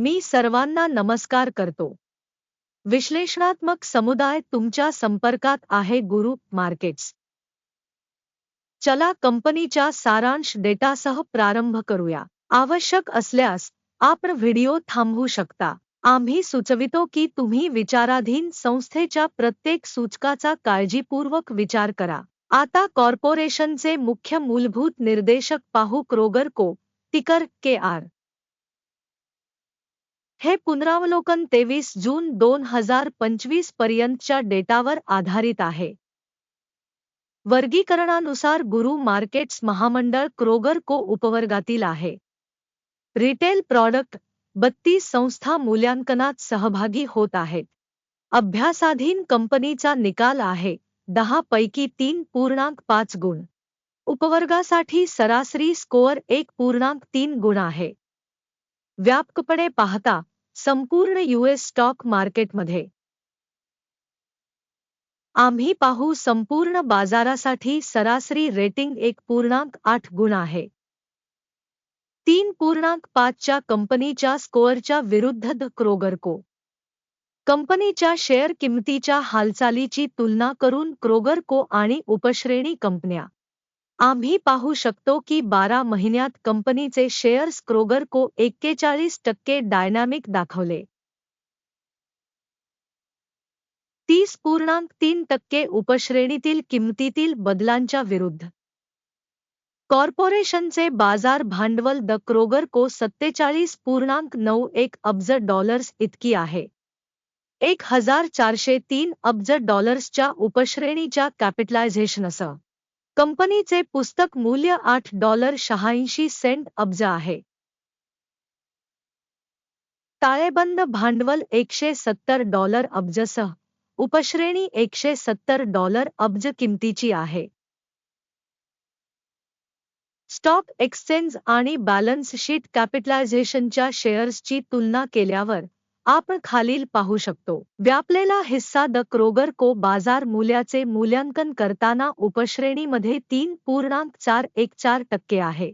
मी सर्वांना नमस्कार करतो. विश्लेषणात्मक समुदाय तुमच्या संपर्कात आहे गुरु मार्केट्स. चला कंपनीच्या सारांश डेटासह प्रारंभ करूया. आवश्यक असल्यास आपण व्हिडिओ थांबवू शकता. आम्ही सुचवितो की तुम्ही विचाराधीन संस्थेच्या प्रत्येक सूचकाचा काळजीपूर्वक विचार करा. आता कॉर्पोरेशनचे मुख्य मूलभूत निर्देशक पाहू क्रोगर को तिकर के आर. हे पुनरावलोकन तेवीस जून दोन हजार पंचवीस पर्यंतच्या डेटावर आधारित आहे. वर्गीकरणानुसार गुरु मार्केट्स महामंडळ क्रोगर को उपवर्गातील आहे. रिटेल प्रॉडक्ट बत्तीस संस्था मूल्यांकनात सहभागी होत आहेत. अभ्यासाधीन कंपनीचा निकाल आहे दहा पैकी तीन पूर्णांक पाच गुण. उपवर्गासाठी सरासरी स्कोअर एक पूर्णांक तीन गुण आहे. व्यापकपणे पाहता संपूर्ण यूएस स्टॉक मार्केटमध्ये आम्ही पाहू संपूर्ण बाजारासाठी सरासरी रेटिंग एक पूर्णांक आठ गुण आहे. तीन पूर्णांक पाचच्या कंपनीच्या स्कोअरच्या विरुद्ध द क्रोगरको कंपनीच्या शेअर किंमतीच्या हालचालीची तुलना करून क्रोगरको आणि उपश्रेणी कंपन्या. आम्ही पाहू शकतो की बारा महिन्यात कंपनीचे शेअर्स क्रोगरको एक्केचाळीस टक्के डायनामिक दाखवले. तीस पूर्णांक तीन टक्के उपश्रेणीतील किंमतीतील बदलांच्या विरुद्ध. कॉर्पोरेशनचे बाजार भांडवल द क्रोगर को सत्तेचाळीस पूर्णांक नऊ एक अब्ज डॉलर्स इतकी आहे. एक हजार चारशे तीन अब्ज डॉलर्सच्या उपश्रेणीच्या कॅपिटलायझेशनसह कंपनीचे पुस्तक मूल्य आठ डॉलर शहाऐंशी सेंट अब्ज आहे. ताळेबंद भांडवल एकशे सत्तर डॉलर अब्जसह उपश्रेणी एकशे सत्तर डॉलर अब्ज किमतीची आहे. स्टॉक एक्सचेंज आणि बॅलन्स शीट कॅपिटलायझेशनच्या शेअर्सची तुलना केल्यावर आपण खालील पाहू शकतो. व्यापलेला हिस्सा द क्रोगर को बाजार मूल्याचे मूल्यांकन करताना उपश्रेणीमध्ये तीन पूर्णांक चार एक चार टक्के आहे.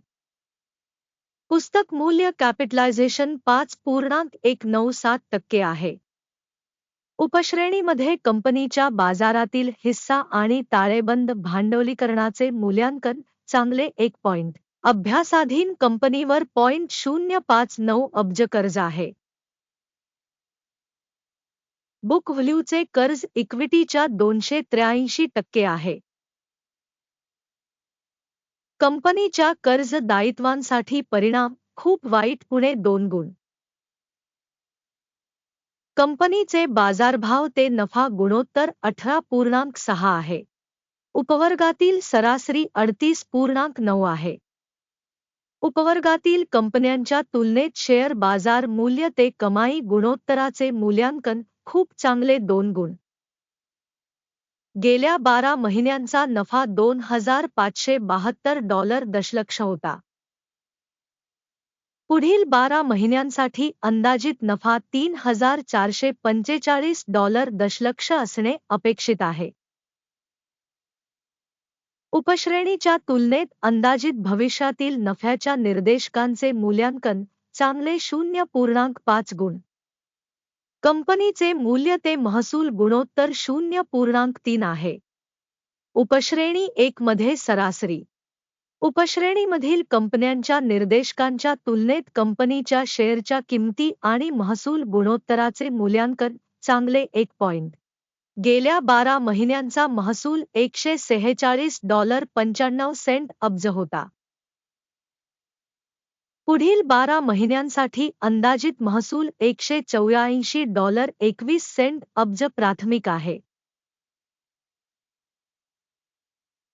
पुस्तक मूल्य कॅपिटलायझेशन पाच पूर्णांक एक नऊ सात टक्के आहे. उपश्रेणीमध्ये कंपनीच्या बाजारातील हिस्सा आणि ताळेबंद भांडवलीकरणाचे मूल्यांकन चांगले एक पॉइंट. अभ्यासाधीन कंपनीवर पॉइंट शून्य पाच नऊ अब्ज कर्ज आहे. बुक व्हॅल्यूचे कर्ज इक्विटीच्या दोनशे त्र्याऐंशी टक्के आहे. कंपनीच्या कर्ज दायित्वांसाठी परिणाम खूप वाईट पुणे दोन गुण. कंपनीचे बाजारभाव ते नफा गुणोत्तर अठरा पूर्णांक सहा आहे. उपवर्गातील सरासरी अडतीस पूर्णांक नऊ आहे. उपवर्गातील कंपन्यांच्या तुलनेत शेअर बाजार मूल्य ते कमाई गुणोत्तराचे मूल्यांकन खूप चांगले दोन गुण. गेल्या बारा महिन्यांचा नफा दोन हजार पाचशे बहात्तर डॉलर दशलक्ष होता. पुढील बारा महिन्यांसाठी अंदाजित नफा तीन हजार चारशे पंचेचाळीस डॉलर दशलक्ष असणे अपेक्षित आहे. उपश्रेणीच्या तुलनेत अंदाजित भविष्यातील नफ्याच्या निर्देशकांचे मूल्यांकन चांगले शून्य पूर्णांक पाच गुण. कंपनीचे मूल्य ते महसूल गुणोत्तर शून्य पूर्णांक तीन आहे. उपश्रेणी एक मध्ये सरासरी. उपश्रेणीमधील कंपन्यांच्या निर्देशकांच्या तुलनेत कंपनीच्या शेअरच्या किंमती आणि महसूल गुणोत्तराचे मूल्यांकन चांगले एक पॉइंट. गेल्या बारा महिन्यांचा महसूल एकशे सेहेचाळीस डॉलर पंच्याण्णव सेंट अब्ज होता. पुढील बारा महिन्यांसाठी अंदाजित महसूल एकशे चौऱ्याऐंशी डॉलर एकवीस सेंट अब्ज प्राथमिक आहे.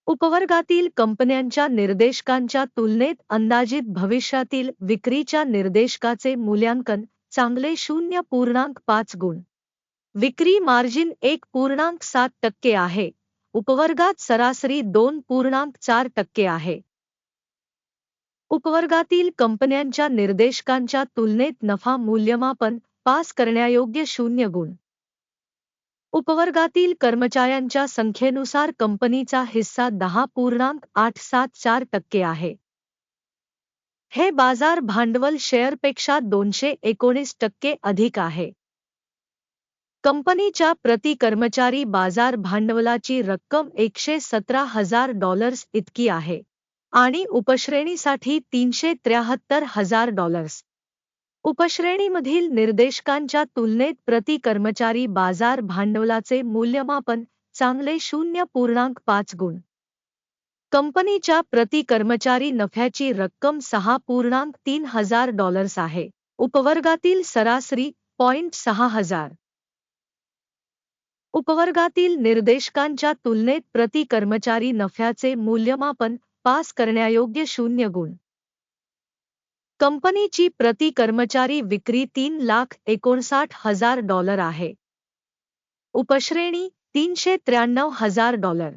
उपवर्गातील कंपन्यांच्या निर्देशकांच्या तुलनेत अंदाजित भविष्यातील विक्रीच्या निर्देशकाचे मूल्यांकन चांगले शून्य पूर्णांक पाच गुण. विक्री मार्जिन एक पूर्णांक सात टक्के आहे. उपवर्गात सरासरी दोन पूर्णांक चार टक्के आहे. उपवर्गातील कंपन्यांच्या निर्देशकांच्या तुलनेत नफा मूल्यमापन पास करण्यायोग्य शून्य गुण. उपवर्गातील कर्मचाऱ्यांच्या संख्येनुसार कंपनीचा हिस्सा दहा पूर्णांक आठ सात चार टक्के आहे. हे बाजार भांडवल शेअरपेक्षा दोनशे एकोणीस टक्के अधिक आहे. कंपनीच्या प्रति कर्मचारी बाजार भांडवलाची रक्कम एकशे सतरा हजार डॉलर्स इतकी आहे. आणि उपश्रेणीसाठी तीनशे त्र्याहत्तर हजार डॉलर्स उपश्रेणीमधील निर्देशकांच्या तुलनेत प्रति कर्मचारी बाजार भांडवलाचे मूल्यमापन चांगले शून्य पूर्णांक पाच गुण. कंपनीच्या प्रति कर्मचारी नफ्याची रक्कम सहा पूर्णांक तीन हजार डॉलर्स आहे. उपवर्गातील सरासरी पॉइंट सहा हजार. उपवर्गातील निर्देशकांच्या तुलनेत प्रति कर्मचारी नफ्याचे मूल्यमापन पास करण्यायोग्य शून्य गुण. कंपनीची प्रति कर्मचारी विक्री तीन लाख एकोणसाठ हजार डॉलर आहे. उपश्रेणी तीनशे त्र्याण्णव हजार डॉलर.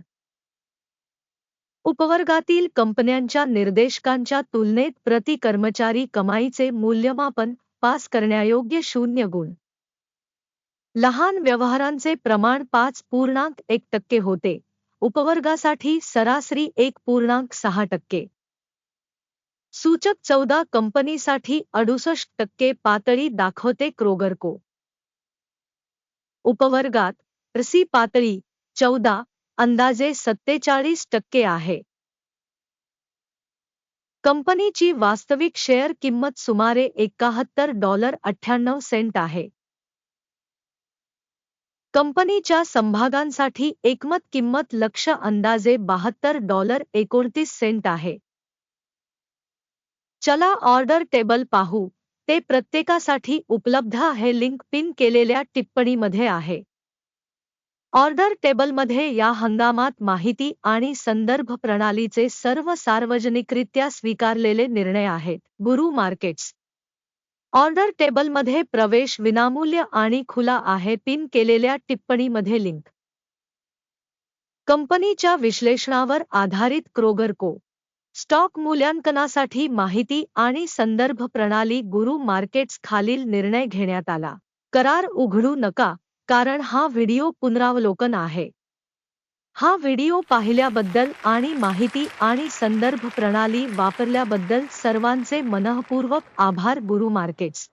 उपवर्गातील कंपन्यांच्या निर्देशकांच्या तुलनेत प्रति कर्मचारी कमाईचे मूल्यमापन पास करण्यायोग्य शून्य गुण. लहान व्यवहारांचे प्रमाण पाच पूर्णांक एक टक्के होते. उपवर्गासाठी सरासरी एक पूर्णांक सहा टक्के. सूचक चौदा कंपनीसाठी अडुसष्ट टक्के पातळी दाखवते क्रोगरको. उपवर्गात रसी पातळी चौदा अंदाजे सत्तेचाळीस टक्के आहे. कंपनीची वास्तविक शेअर किंमत सुमारे एकाहत्तर डॉलर अठ्ठ्याण्णव सेंट आहे. कंपनीच्या संभागांसाठी एकमत किंमत लक्ष अंदाजे बहात्तर डॉलर एकोणतीस सेंट आहे. चला ऑर्डर टेबल पाहू. ते प्रत्येकासाठी उपलब्ध आहे लिंक पिन केलेल्या टिप्पणीमध्ये आहे. ऑर्डर टेबलमध्ये या हंगामात माहिती आणि संदर्भ प्रणालीचे सर्व सार्वजनिकरित्या स्वीकारलेले निर्णय आहेत. गुरु मार्केट्स ऑर्डर टेबलमध्ये प्रवेश विनामूल्य आणि खुला आहे. पिन केलेल्या टिप्पणीमध्ये लिंक. कंपनीच्या विश्लेषणावर आधारित क्रोगरको स्टॉक मूल्यांकनासाठी माहिती आणि संदर्भ प्रणाली गुरु मार्केट्स खालील निर्णय घेण्यात आला. करार उघडू नका कारण हा व्हिडिओ पुनरावलोकन आहे. हा व्हिडिओ पाहिल्याबद्दल आणि माहिती आणि संदर्भ प्रणाली वापरल्याबद्दल सर्वांचे मनःपूर्वक आभार गुरु मार्केट्स.